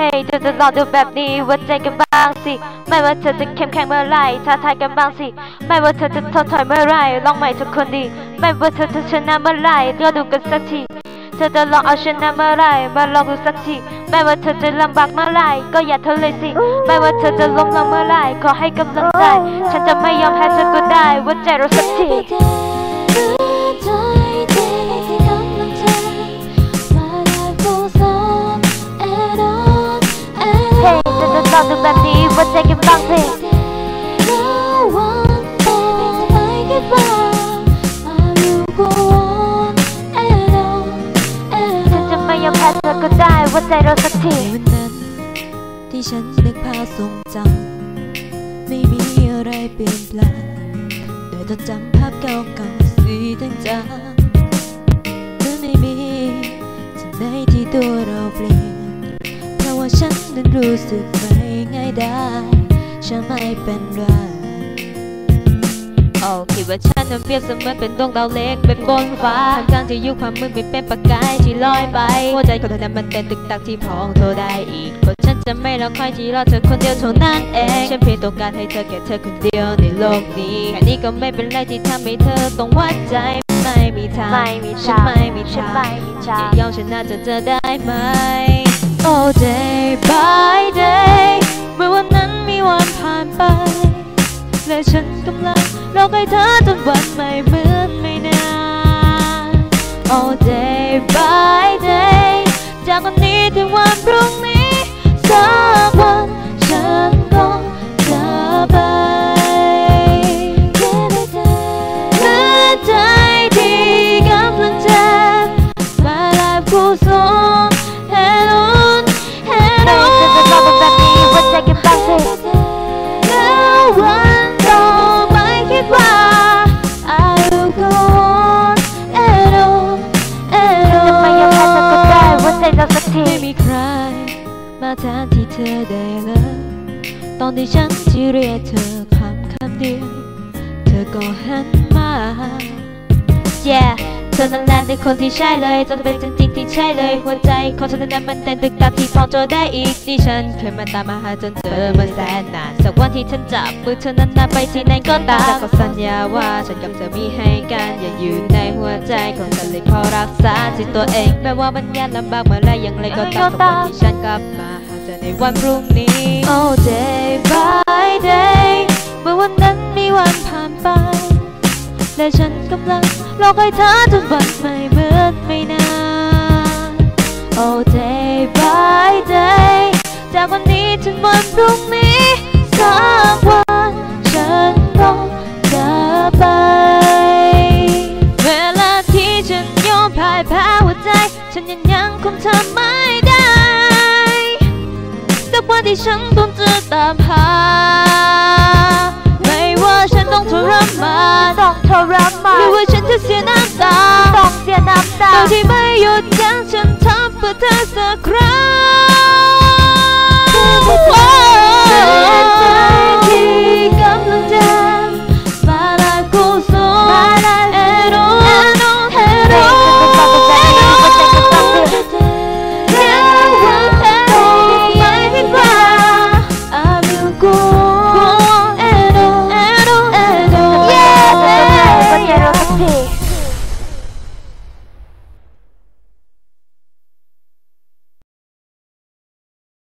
ฮ้ยเธอจะลองดูแบบนี้วัดใจกันบ้างสิ ไม่ว่าเธอจะเข้มแข็งเมื่อไรท้าทายกันบ้างสิ ไม่ว่าเธอจะท้อถอยเมื่อไรลองใหม่ทุกคนดี ไม่ว่าเธอจะชนะเมื่อไรก็ดูกันสักที เธอจะลองเอาชนะเมื่อไรมาลองดูสักที ไม่ว่าเธอจะลำบากเมื่อไรก็อย่าทนเลยสิ ไม่ว่าเธอจะล้มลงเมื่อไรขอให้กำลังใจ ฉันจะไม่ยอมแพ้เธอก็ได้วัดใจเราสักที อจะลองดูแบบนี้วัดใจกันบ้างสิฉันจะไม่ยอมแพ้เธอก็ได้วัดใจเราสักทีวันนั้นที่ฉันนึกภาพทรงจำไม่มีอะไรเปลี่ยนแปลงได้แต่จำภาพเก่าๆสีจางๆเมื่อไม่มีที่ไหนที่ตัวเราเปลี่ยนเพราะว่าฉันนั้นรู้สึกไม่ง่ายได้ฉันไม่เป็นไรโอ้คิดว่าฉันนั้นเปรียบเสมือนเป็นดวงดาวเล็กเป็นบนฟ้าทั้งๆที่อยู่ความมืดไม่เป็นประกายที่ลอยไปหัวใจของเธอนั้นมันเต้นตึกตักที่พองโทรได้อีกคนฉันจะไม่รอคอยที่รอเธอคนเดียวเท่านั้นเองฉันเพียงต้องการให้เธอแค่เธอคนเดียวในโลกนี้แค่นี้ก็ไม่เป็นไรที่ทำให้เธอต้องวัดใจไม่มีทางไม่มีฉัทางไม่มีฉันทางไม่มีทางอย่ายอมชนะจะเจอได้ไหม Oh day by ฉันกำลังรอใครเธอจนวันไม่เหมือนไม่นาน All day by day จากวันนี้ถึงวันพรุ่งนี้ มีใครมาแทนที่เธอได้เลย ตอนที่ฉันที่เรียกเธอคำคำเดียว เธอก็หันมา Yeah เธอนั้นแหละคือคนที่ใช่เลยเธอเป็นจริงที่ใช่เลย หัวใจของเธอนั้นมันเต้นตึกตักที่พองโจได้อีกนี่ฉันเคยมาตามมาหาจนเจอมาแสนนานสักวันที่ฉันจับมือเธอนั้นนานไปที่ไหนก็ตามแต่ก็สัญญาว่าฉันกับเธอมีให้กันอย่าอยู่ในหัวใจของฉันเลยขอรักษาที่ตัวเองแม้ว่ามันยากลำบากเมื่อไรอย่างไรก็ตามสักวันที่ฉันกลับมาหาเธอในวันพรุ่งนี้ Oh day by day เมื่อวันนั้นมีวันผ่าน และฉันกำลังรอคอยเธอจนวันไม่เหมือนไม่นาน Oh day by day จากวันนี้ถึงวันพรุ่งนี้สักวันฉันก็จะไป เวลาที่ฉันยอมพ่ายแพ้หัวใจ ฉันยังยังคงทำไม่ได้สักวันที่ฉันต้องเจอตามหา รมานต้องทรมาหรืนอว่าฉันจะเสียน้ำตาต้องเสียน้ำตาเราที่ไม่หยุดยั้งฉันทำเพื่อเธอสักครั้ง